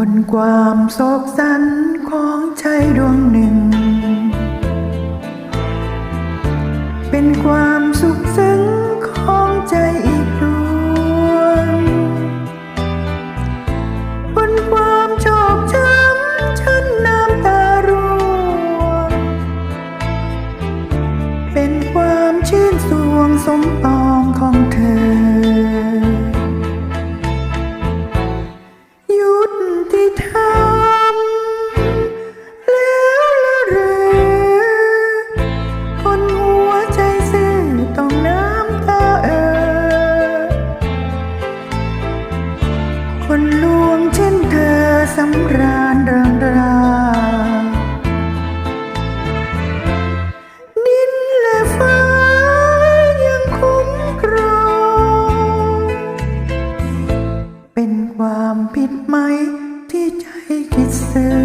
บนความโศกสันของใจดวงหนึ่ง เป็นความสุขซึ้งของใจอีกดวง บนความชอกช้ำฉันน้ำตาร่วง เป็นความชื่นสวงสมปองของเธอ สำราญเริงราดินและฟ้ายังคุ้มครองเป็นความผิดไหมที่ใจคิดซื่อ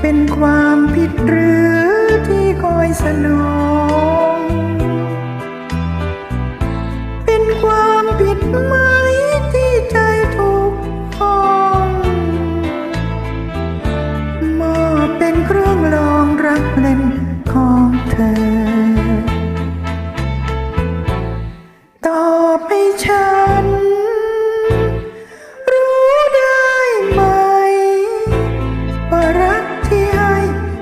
เป็นความผิดหรือที่คอยสนองเป็นความผิดไหม เป็นเครื่องลองรักเล่นของเธอ ตอบให้ฉัน รู้ได้ไหม ว่ารักที่ให้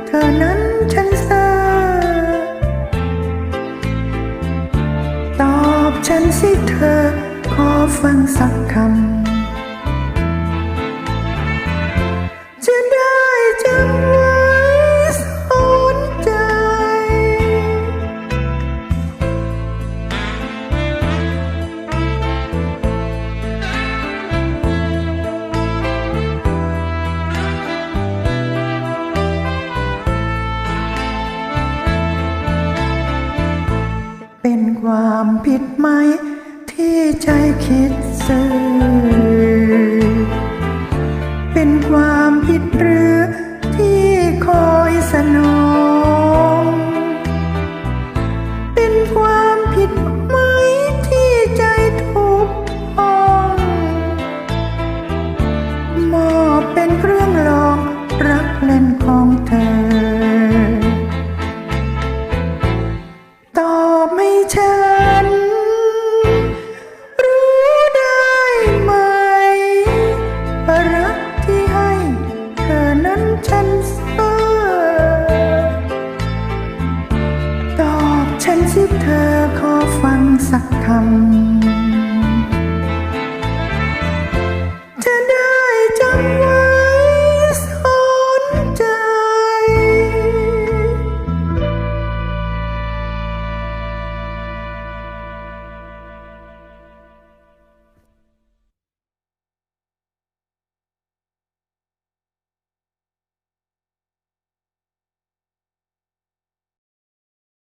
เธอนั้นฉันเซอตอบฉันสิเธอ ขอฟังสักคำ ความผิดไหม ที่ใจคิดซื่อ